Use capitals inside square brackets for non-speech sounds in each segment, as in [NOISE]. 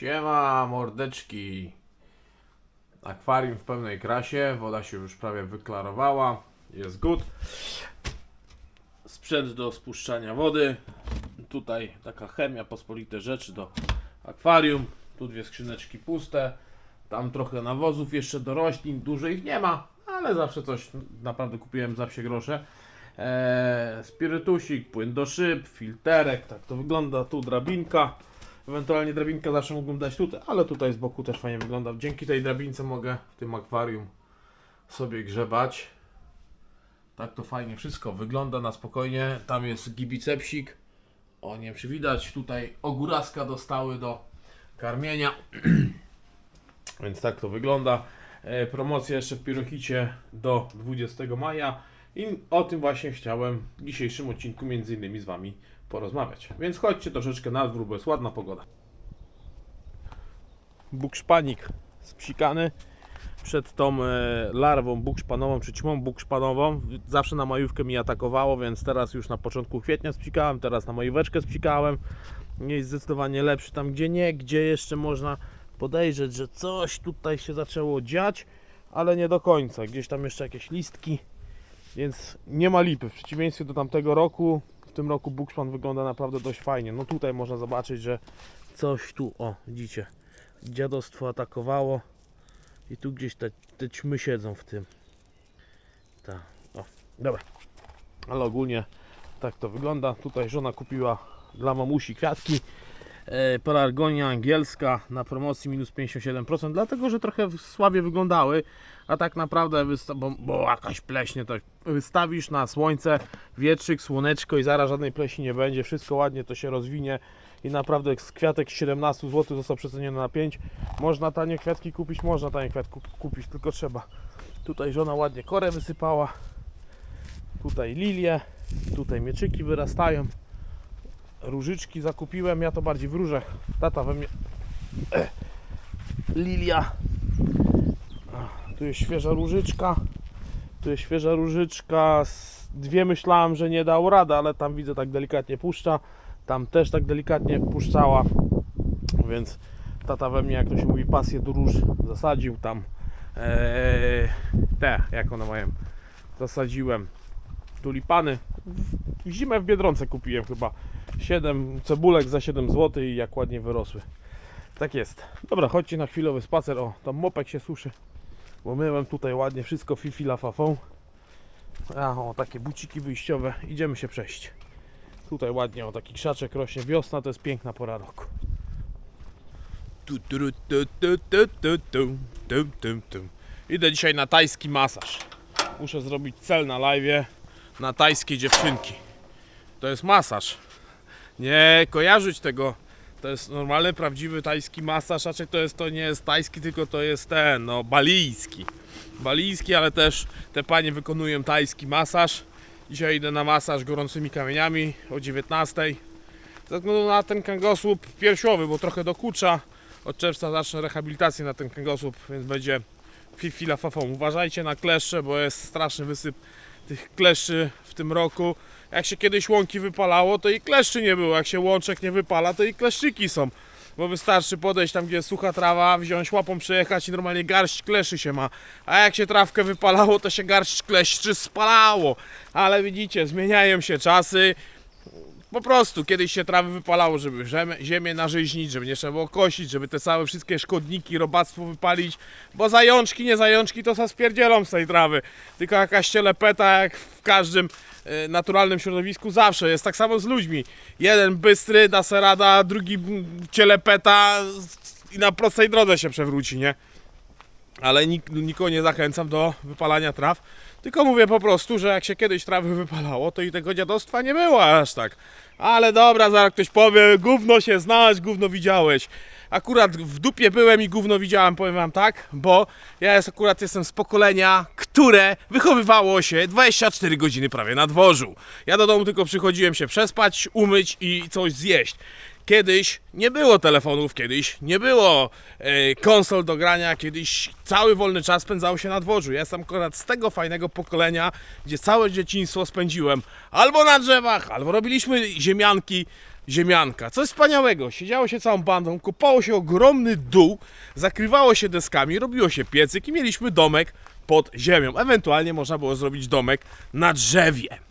Siema mordeczki. Akwarium w pełnej krasie, woda się już prawie wyklarowała, jest good. Sprzęt do spuszczania wody. Tutaj taka chemia, pospolite rzeczy do akwarium. Tu dwie skrzyneczki puste. Tam trochę nawozów jeszcze do roślin. Dużo ich nie ma, ale zawsze coś naprawdę kupiłem za psie grosze. Eee, spirytusik, płyn do szyb, filterek, tak to wygląda. Tu drabinka. Ewentualnie drabinkę zawsze mógłbym dać tutaj, ale tutaj z boku też fajnie wygląda. Dzięki tej drabince mogę w tym akwarium sobie grzebać. Tak to fajnie wszystko wygląda na spokojnie. Tam jest gibicepsik. O, nie wiem czy widać. Tutaj ogóraska dostały do karmienia. [CLEARS THROAT] Więc tak to wygląda. E, promocja jeszcze w Pirochicie do 20 maja. I o tym właśnie chciałem w dzisiejszym odcinku między innymi z Wami porozmawiać. Więc chodźcie troszeczkę na dwór, bo jest ładna pogoda. Bukszpanik spsikany przed tą e, larwą bukszpanową, czy ćmą bukszpanową. Zawsze na majówkę mi atakowało, więc teraz już na początku kwietnia spsikałem, teraz na majóweczkę spsikałem. Jest zdecydowanie lepszy tam, gdzie nie, gdzie jeszcze można podejrzeć, że coś tutaj się zaczęło dziać, ale nie do końca. Gdzieś tam jeszcze jakieś listki, więc nie ma lipy. W przeciwieństwie do tamtego roku, w tym roku bukszpan wygląda naprawdę dość fajnie. No tutaj można zobaczyć, że coś tu, o widzicie, dziadostwo atakowało i tu gdzieś te, te ćmy siedzą w tym. Tak, o, dobra. Ale ogólnie tak to wygląda. Tutaj żona kupiła dla mamusi kwiatki. E, Pelargonia angielska na promocji minus 57%, dlatego że trochę słabiej wyglądały, a tak naprawdę, bo, bo jakaś pleśnie, to wystawisz na słońce, wietrzyk, słoneczko i zaraz żadnej pleśni nie będzie, wszystko ładnie to się rozwinie i naprawdę z kwiatek 17 zł został przeceniony na 5. Można tanie kwiatki kupić, można tanie kwiatki kup- kupić, tylko trzeba. Tutaj żona ładnie korę wysypała, tutaj lilie, tutaj mieczyki wyrastają różyczki zakupiłem, ja to bardziej w różach. Tata we mnie. [CLEARS THROAT] Lilia. Tu jest świeża różyczka. Tu jest świeża różyczka. Dwie myślałem, że nie dał rady, ale tam widzę tak delikatnie puszcza. Tam też tak delikatnie puszczała. Więc tata we mnie, jak to się mówi, pasję do róż zasadził tam. Eee, te, jak one mają. Zasadziłem tulipany. W zimę w Biedronce kupiłem chyba 7 cebulek za 7 zł i jak ładnie wyrosły. Tak jest. Dobra, chodźcie na chwilowy spacer. O, tam mopek się suszy. Bo myłem tutaj ładnie wszystko fifila fafą. A, o, takie buciki wyjściowe. Idziemy się przejść. Tutaj ładnie, o, taki krzaczek rośnie. Wiosna to jest piękna pora roku. Idę dzisiaj na tajski masaż. Muszę zrobić cel na live na tajskie dziewczynki. To jest masaż. Nie kojarzyć tego. To jest normalny, prawdziwy tajski masaż. Raczej to jest to nie jest tajski, tylko to jest ten, no, balijski. Balijski, ale też te panie wykonują tajski masaż. Dzisiaj idę na masaż gorącymi kamieniami o 19. Ze względu na ten kręgosłup piersiowy, bo trochę dokucza. Od czerwca zacznę rehabilitację na ten kręgosłup, więc będzie fifila fafą. Uważajcie na kleszcze, bo jest straszny wysyp tych kleszczy w tym roku. Jak się kiedyś łąki wypalało, to i kleszczy nie było. Jak się łączek nie wypala, to i kleszczyki są. Bo wystarczy podejść tam, gdzie jest sucha trawa, wziąć łapą, przejechać i normalnie garść kleszy się ma. A jak się trawkę wypalało, to się garść kleszczy spalało. Ale widzicie, zmieniają się czasy. Po prostu kiedyś się trawy wypalało, żeby ziemię, nażyźnić, żeby nie trzeba było kosić, żeby te całe wszystkie szkodniki, robactwo wypalić, bo zajączki, nie zajączki to se spierdzielą z tej trawy. Tylko jakaś cielepeta jak w każdym e, naturalnym środowisku zawsze jest. Tak samo z ludźmi. Jeden bystry da se rada, drugi cielepeta i na prostej drodze się przewróci, nie? ale nik, nikogo nie zachęcam do wypalania traw. Tylko mówię po prostu, że jak się kiedyś trawy wypalało, to i tego dziadostwa nie było aż tak. Ale dobra, zaraz ktoś powie, gówno się znasz, gówno widziałeś. Akurat w dupie byłem i gówno widziałem, powiem wam tak, bo ja jest, akurat jestem z pokolenia, które wychowywało się 24 godziny prawie na dworzu. Ja do domu tylko przychodziłem się przespać, umyć i coś zjeść. Kiedyś nie było telefonów, kiedyś nie było e, konsol do grania, kiedyś cały wolny czas spędzało się na dworzu. Ja jestem akurat z tego fajnego pokolenia, gdzie całe dzieciństwo spędziłem albo na drzewach, albo robiliśmy ziemianki, ziemianka. Coś wspaniałego. Siedziało się całą bandą, kopało się ogromny dół, zakrywało się deskami, robiło się piecyk i mieliśmy domek pod ziemią. Ewentualnie można było zrobić domek na drzewie.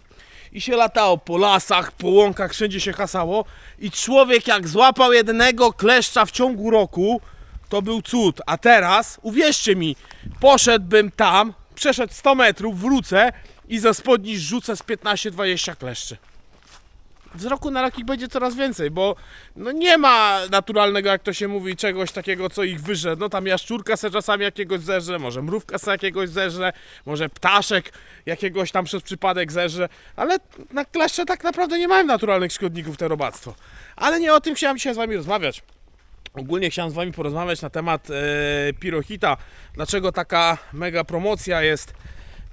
I się latało po lasach, po łąkach, wszędzie się hasało. I człowiek jak złapał jednego kleszcza w ciągu roku, to był cud. A teraz, uwierzcie mi, poszedłbym tam, przeszedł 100 metrów, wrócę i ze spodni rzucę z 15-20 kleszczy. Z roku na rok ich będzie coraz więcej, bo no nie ma naturalnego, jak to się mówi, czegoś takiego, co ich wyżre. No tam jaszczurka se czasami jakiegoś zerze, może mrówka se jakiegoś zerze, może ptaszek jakiegoś tam przez przypadek zerze, ale na kleszcze tak naprawdę nie mają naturalnych szkodników te robactwo. Ale nie o tym chciałem dzisiaj z Wami rozmawiać. Ogólnie chciałem z Wami porozmawiać na temat e, Pirohita. Dlaczego taka mega promocja jest.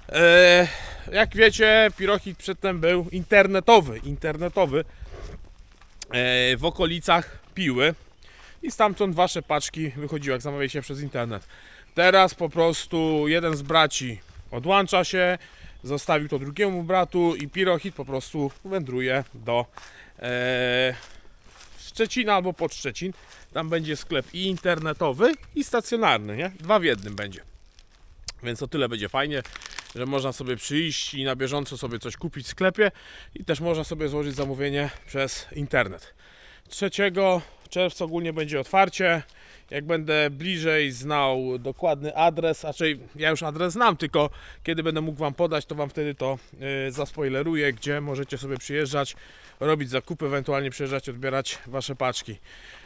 E, jak wiecie, Pirohit przedtem był internetowy. Internetowy e, w okolicach Piły. I stamtąd Wasze paczki wychodziły, jak zamawialiście przez internet. Teraz po prostu jeden z braci odłącza się, zostawił to drugiemu bratu i Pirohit po prostu wędruje do e, Szczecina albo pod Szczecin. Tam będzie sklep i internetowy, i stacjonarny, nie? Dwa w jednym będzie. Więc o tyle będzie fajnie, że można sobie przyjść i na bieżąco sobie coś kupić w sklepie i też można sobie złożyć zamówienie przez internet. 3 czerwca ogólnie będzie otwarcie. Jak będę bliżej znał dokładny adres, raczej ja już adres znam, tylko kiedy będę mógł Wam podać, to Wam wtedy to yy, zaspoileruję, gdzie możecie sobie przyjeżdżać, robić zakupy, ewentualnie przyjeżdżać, odbierać Wasze paczki.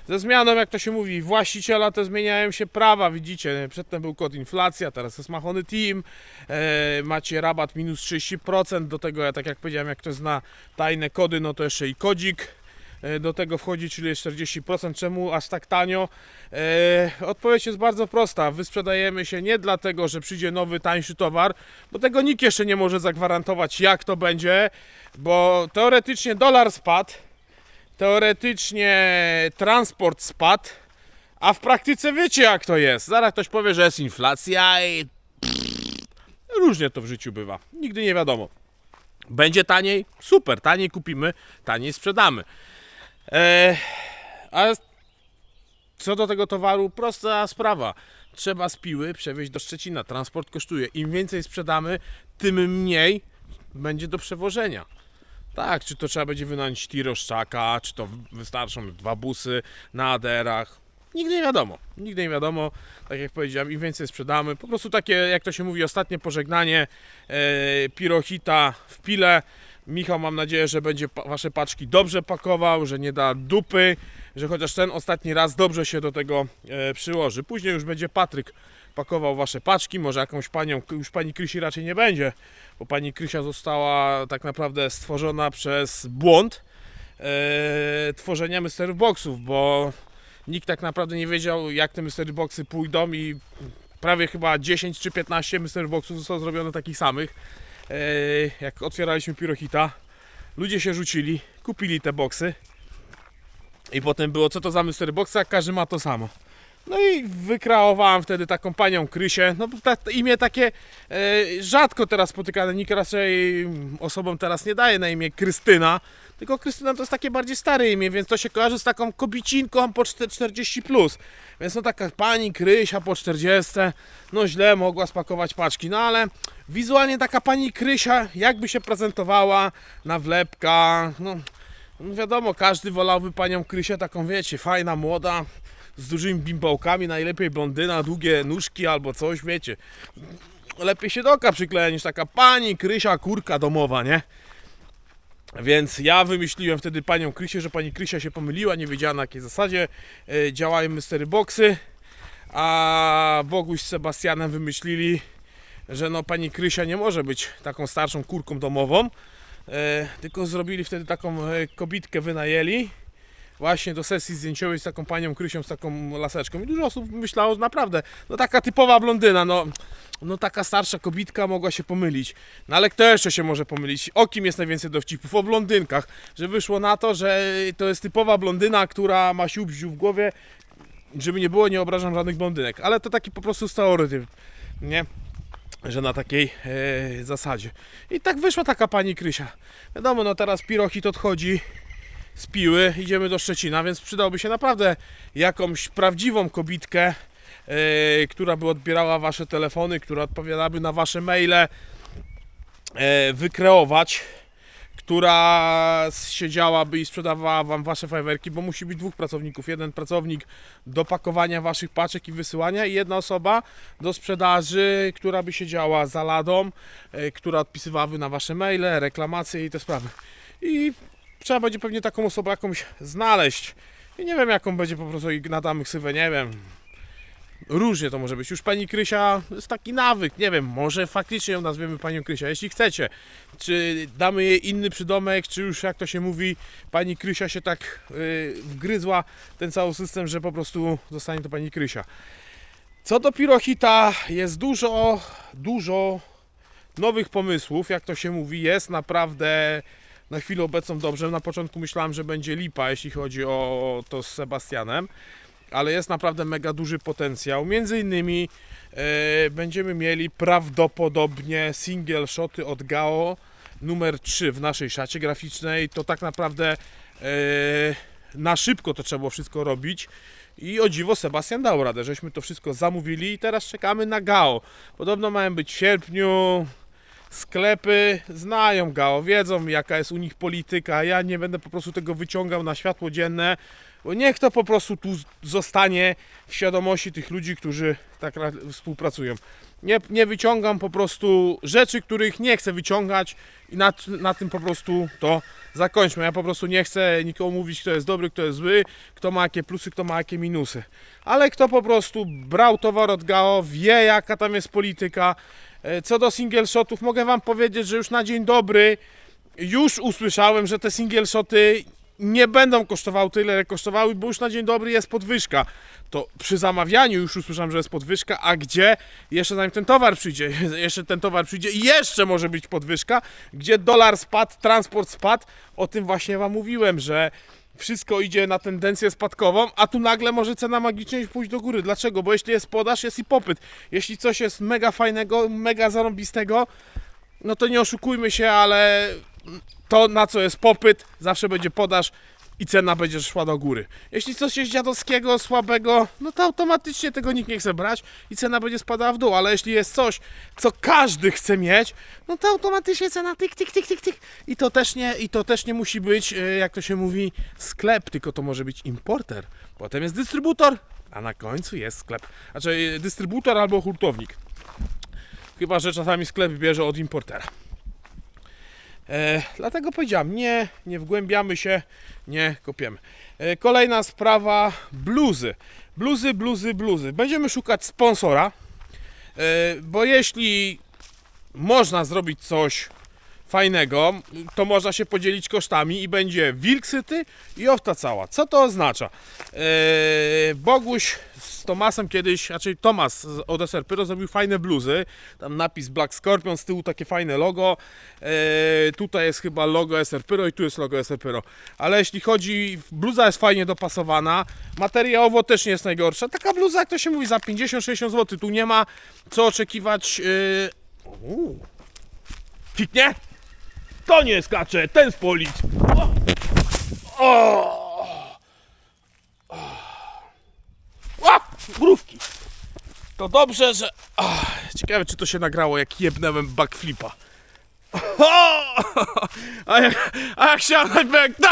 Ze zmianą, jak to się mówi, właściciela, to zmieniają się prawa, widzicie, przedtem był kod inflacja, teraz jest Machony Team, e, macie rabat minus 30%, do tego, ja tak jak powiedziałem, jak ktoś zna tajne kody, no to jeszcze i kodzik do tego wchodzi, czyli jest 40%. Czemu aż tak tanio? E, odpowiedź jest bardzo prosta. Wysprzedajemy się nie dlatego, że przyjdzie nowy, tańszy towar, bo tego nikt jeszcze nie może zagwarantować, jak to będzie, bo teoretycznie dolar spadł, teoretycznie transport spadł, a w praktyce wiecie jak to jest. Zaraz ktoś powie, że jest inflacja i różnie to w życiu bywa. Nigdy nie wiadomo. Będzie taniej? Super, taniej kupimy, taniej sprzedamy. Eee, a co do tego towaru, prosta sprawa. Trzeba z Piły przewieźć do Szczecina. Transport kosztuje. Im więcej sprzedamy, tym mniej będzie do przewożenia. Tak, czy to trzeba będzie wynająć tiroszczaka, czy to wystarczą dwa busy na aderach. Nigdy nie wiadomo. Nigdy nie wiadomo. Tak jak powiedziałem, im więcej sprzedamy. Po prostu takie, jak to się mówi, ostatnie pożegnanie e, Pirohita w Pile. Michał, mam nadzieję, że będzie wasze paczki dobrze pakował, że nie da dupy, że chociaż ten ostatni raz dobrze się do tego e, przyłoży. Później już będzie Patryk pakował wasze paczki, może jakąś panią, już pani Krysi raczej nie będzie, bo pani Krysia została tak naprawdę stworzona przez błąd e, tworzenia mystery boxów, bo nikt tak naprawdę nie wiedział jak te mystery boxy pójdą i prawie chyba 10 czy 15 mystery boxów zostało zrobione takich samych. Jak otwieraliśmy Pirohita, ludzie się rzucili, kupili te boxy i potem było co to za mystery boxy, a każdy ma to samo. No i wykreowałem wtedy taką panią Krysię. No ta, imię takie e, rzadko teraz spotykane. Nikt raczej osobom teraz nie daje na imię Krystyna. Tylko Krystyna to jest takie bardziej stare imię, więc to się kojarzy z taką kobicinką po 40 plus. Więc no taka pani Krysia po 40, no źle mogła spakować paczki. No ale wizualnie taka pani Krysia jakby się prezentowała na wlepkach, no, no wiadomo, każdy wolałby panią Krysię taką, wiecie, fajna, młoda, z dużymi bimbołkami, najlepiej blondyna, długie nóżki albo coś, wiecie. Lepiej się do oka przykleja niż taka pani Krysia, kurka domowa, nie? Więc ja wymyśliłem wtedy panią Krysię, że pani Krysia się pomyliła, nie wiedziała na jakiej zasadzie e, działają mystery boxy, a Boguś z Sebastianem wymyślili, że no pani Krysia nie może być taką starszą kurką domową, e, tylko zrobili wtedy taką e, kobitkę wynajęli właśnie do sesji zdjęciowej z taką panią Krysią, z taką laseczką i dużo osób myślało, że naprawdę, no taka typowa blondyna, no, no taka starsza kobitka mogła się pomylić. No ale kto jeszcze się może pomylić? O kim jest najwięcej dowcipów? O blondynkach, że wyszło na to, że to jest typowa blondyna, która ma siubziu w głowie, żeby nie było, nie obrażam żadnych blondynek, ale to taki po prostu stereotyp, nie? że na takiej e, zasadzie. I tak wyszła taka pani Krysia. Wiadomo, no teraz Pirochit odchodzi z Piły idziemy do Szczecina, więc przydałoby się naprawdę jakąś prawdziwą kobitkę, e, która by odbierała wasze telefony, która odpowiadałaby na wasze maile, e, wykreować, która siedziałaby i sprzedawała wam wasze fajerwerki, bo musi być dwóch pracowników. Jeden pracownik do pakowania waszych paczek i wysyłania i jedna osoba do sprzedaży, która by siedziała za ladą, e, która odpisywałaby na wasze maile, reklamacje i te sprawy. I trzeba będzie pewnie taką osobę jakąś znaleźć. I nie wiem jaką będzie po prostu i nadamy ksywę, nie wiem. Różnie to może być. Już pani Krysia jest taki nawyk, nie wiem, może faktycznie ją nazwiemy panią Krysia, jeśli chcecie. Czy damy jej inny przydomek, czy już jak to się mówi, pani Krysia się tak yy, wgryzła ten cały system, że po prostu zostanie to pani Krysia. Co do Pirohita, jest dużo, dużo nowych pomysłów, jak to się mówi, jest naprawdę na chwilę obecną dobrze. Na początku myślałem, że będzie lipa, jeśli chodzi o to z Sebastianem, ale jest naprawdę mega duży potencjał. Między innymi e, będziemy mieli prawdopodobnie single shoty od GAO numer 3 w naszej szacie graficznej. To tak naprawdę e, na szybko to trzeba było wszystko robić. I o dziwo Sebastian dał radę, żeśmy to wszystko zamówili i teraz czekamy na GAO. Podobno mają być w sierpniu, sklepy znają GAO, wiedzą jaka jest u nich polityka. Ja nie będę po prostu tego wyciągał na światło dzienne, bo niech to po prostu tu zostanie w świadomości tych ludzi, którzy tak ra- współpracują. Nie, nie wyciągam po prostu rzeczy, których nie chcę wyciągać i na, na tym po prostu to zakończmy. Ja po prostu nie chcę nikomu mówić, kto jest dobry, kto jest zły, kto ma jakie plusy, kto ma jakie minusy. Ale kto po prostu brał towar od GAO, wie jaka tam jest polityka, E, Co do single shotów, mogę Wam powiedzieć, że już na dzień dobry już usłyszałem, że te single shoty nie będą kosztowały tyle, ile kosztowały, bo już na dzień dobry jest podwyżka. To przy zamawianiu już usłyszałem, że jest podwyżka, a gdzie? Jeszcze zanim ten towar przyjdzie, [LAUGHS] jeszcze ten towar przyjdzie i jeszcze może być podwyżka, gdzie dolar spadł, transport spadł. O tym właśnie Wam mówiłem, że wszystko idzie na tendencję spadkową, a tu nagle może cena magicznie pójść do góry. Dlaczego? Bo jeśli jest podaż, jest i popyt. Jeśli coś jest mega fajnego, mega zarąbistego, no to nie oszukujmy się, ale to na co jest popyt, zawsze będzie podaż i cena będzie szła do góry. Jeśli coś jest dziadowskiego, słabego, no to automatycznie tego nikt nie chce brać i cena będzie spadała w dół, ale jeśli jest coś, co każdy chce mieć, no to automatycznie cena tyk, tyk, tyk, tyk, tyk. I to też nie, i to też nie musi być, e, jak to się mówi, sklep, tylko to może być importer. Potem jest dystrybutor, a na końcu jest sklep. Znaczy e, dystrybutor albo hurtownik. Chyba, że czasami sklep bierze od importera. E, dlatego powiedziałem, nie, nie wgłębiamy się, nie kopiemy. E, kolejna sprawa, bluzy. Bluzy, bluzy, bluzy. Będziemy szukać sponsora, e, bo jeśli można zrobić coś fajnego, to można się podzielić kosztami i będzie wilk syty i owca cała. Co to oznacza? Eee, Boguś z Tomasem kiedyś, raczej Tomas od SR Pyro zrobił fajne bluzy, tam napis Black Scorpion, z tyłu takie fajne logo, eee, tutaj jest chyba logo SR Pyro i tu jest logo SR Pyro, ale jeśli chodzi, bluza jest fajnie dopasowana, materiałowo też nie jest najgorsza, taka bluza jak to się mówi za 50-60 zł, tu nie ma co oczekiwać, eee. Kiknie? To nie skacze, ten z policji. O! O! O! Mrówki. To dobrze, że... Ach, ciekawe, czy to się nagrało, jak jebnąłem backflipa. O! A jak, a jak się jak ten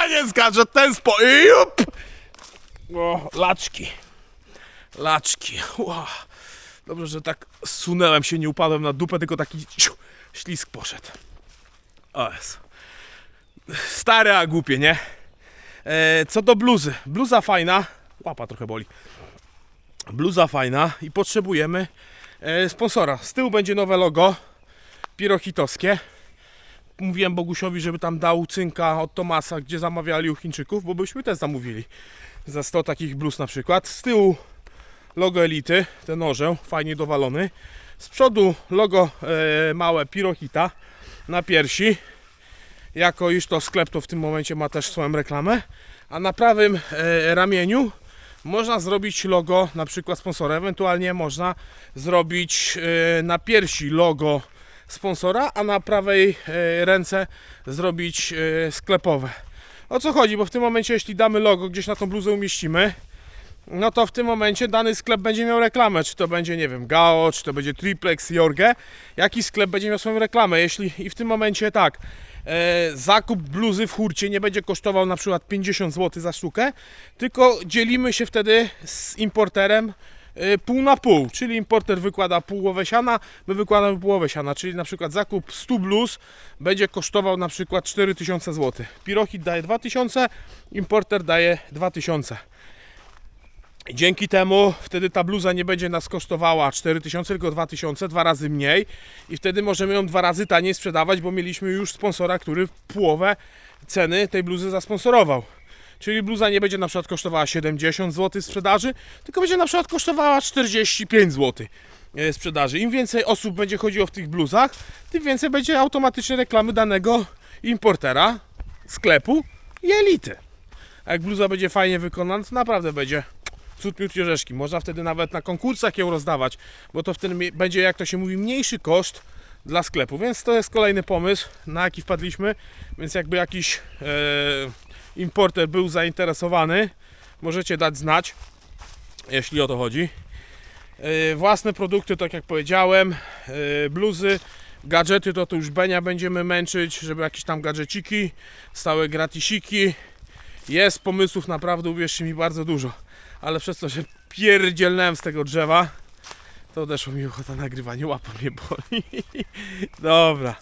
nie skacze, ten z po... Jup! O, laczki. Laczki. Dobrze, że tak sunęłem się, nie upadłem na dupę, tylko taki ciu, ślisk poszedł. O. Stare, a głupie, nie? E, co do bluzy. Bluza fajna. Łapa trochę boli. Bluza fajna i potrzebujemy e, sponsora. Z tyłu będzie nowe logo. Pirochitowskie. Mówiłem Bogusiowi, żeby tam dał cynka od Tomasa, gdzie zamawiali u Chińczyków, bo byśmy też zamówili. Za 100 takich bluz na przykład. Z tyłu logo Elity, ten orzeł, fajnie dowalony. Z przodu logo e, małe Pirohita na piersi. Jako iż to sklep to w tym momencie ma też swoją reklamę. A na prawym e, ramieniu można zrobić logo na przykład sponsora. Ewentualnie można zrobić e, na piersi logo sponsora, a na prawej e, ręce zrobić sklepowe O co chodzi? Bo w tym momencie, jeśli damy logo, gdzieś na tą bluzę umieścimy, no to w tym momencie dany sklep będzie miał reklamę. Czy to będzie, nie wiem, Gao, czy to będzie Triplex, Jorge. Jaki sklep będzie miał swoją reklamę? Jeśli i w tym momencie tak, e, zakup bluzy w hurcie nie będzie kosztował na przykład 50 zł za sztukę, tylko dzielimy się wtedy z importerem e, pół na pół, czyli importer wykłada połowę siana, my wykładamy połowę siana, czyli na przykład zakup 100 bluz będzie kosztował na przykład 4000 zł. Pirochit daje 2000, importer daje 2000. Dzięki temu wtedy ta bluza nie będzie nas kosztowała 4000, tylko 2000, dwa razy mniej i wtedy możemy ją dwa razy taniej sprzedawać, bo mieliśmy już sponsora, który połowę ceny tej bluzy zasponsorował. Czyli bluza nie będzie na przykład kosztowała 70 zł sprzedaży, tylko będzie na przykład kosztowała 45 zł e, sprzedaży. Im więcej osób będzie chodziło w tych bluzach, tym więcej będzie automatycznie reklamy danego importera, sklepu i elity. A jak bluza będzie fajnie wykonana, to naprawdę będzie cud miód i orzeszki. Można wtedy nawet na konkursach ją rozdawać, bo to wtedy będzie, jak to się mówi, mniejszy koszt dla sklepu. Więc to jest kolejny pomysł, na jaki wpadliśmy. Więc jakby jakiś e, importer był zainteresowany, możecie dać znać, jeśli o to chodzi. E, własne produkty, tak jak powiedziałem, e, bluzy, gadżety, to tu już Benia będziemy męczyć, żeby jakieś tam gadżeciki, stałe gratisiki. Jest pomysłów naprawdę, uwierzcie mi, bardzo dużo ale przez to, że pierdzielnąłem z tego drzewa, to odeszło mi ochota nagrywania, łapa mnie boli. [LAUGHS] Dobra.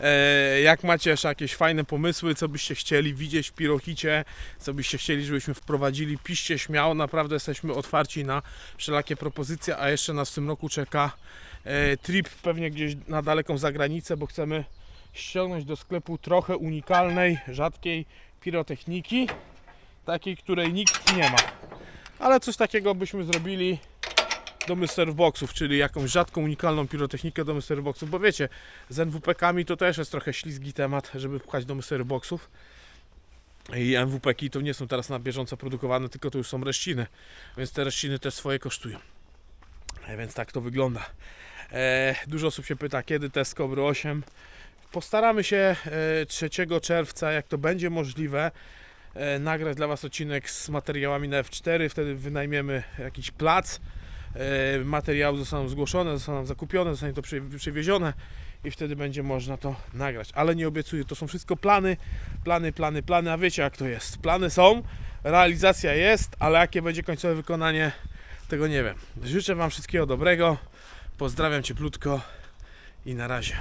E, jak macie jeszcze jakieś fajne pomysły, co byście chcieli widzieć w Pirochicie, co byście chcieli, żebyśmy wprowadzili, piszcie śmiało, naprawdę jesteśmy otwarci na wszelakie propozycje, a jeszcze nas w tym roku czeka e, trip pewnie gdzieś na daleką zagranicę, bo chcemy ściągnąć do sklepu trochę unikalnej, rzadkiej pirotechniki, takiej, której nikt nie ma ale coś takiego byśmy zrobili do Boxów, czyli jakąś rzadką, unikalną pirotechnikę do Boxów, bo wiecie, z NWP-kami to też jest trochę ślizgi temat, żeby pchać do Boxów. I NWP-ki to nie są teraz na bieżąco produkowane, tylko to już są reszciny, więc te reszciny też swoje kosztują. E, Więc tak to wygląda. E, dużo osób się pyta, kiedy test Cobra 8. Postaramy się e, 3 czerwca, jak to będzie możliwe, e, nagrać dla Was odcinek z materiałami na F4, wtedy wynajmiemy jakiś plac, e, materiały zostaną zgłoszone, zostaną zakupione, zostanie to przywiezione i wtedy będzie można to nagrać. Ale nie obiecuję, to są wszystko plany, plany, plany, plany, a wiecie jak to jest. Plany są, realizacja jest, ale jakie będzie końcowe wykonanie, tego nie wiem. Życzę Wam wszystkiego dobrego, pozdrawiam cieplutko i na razie.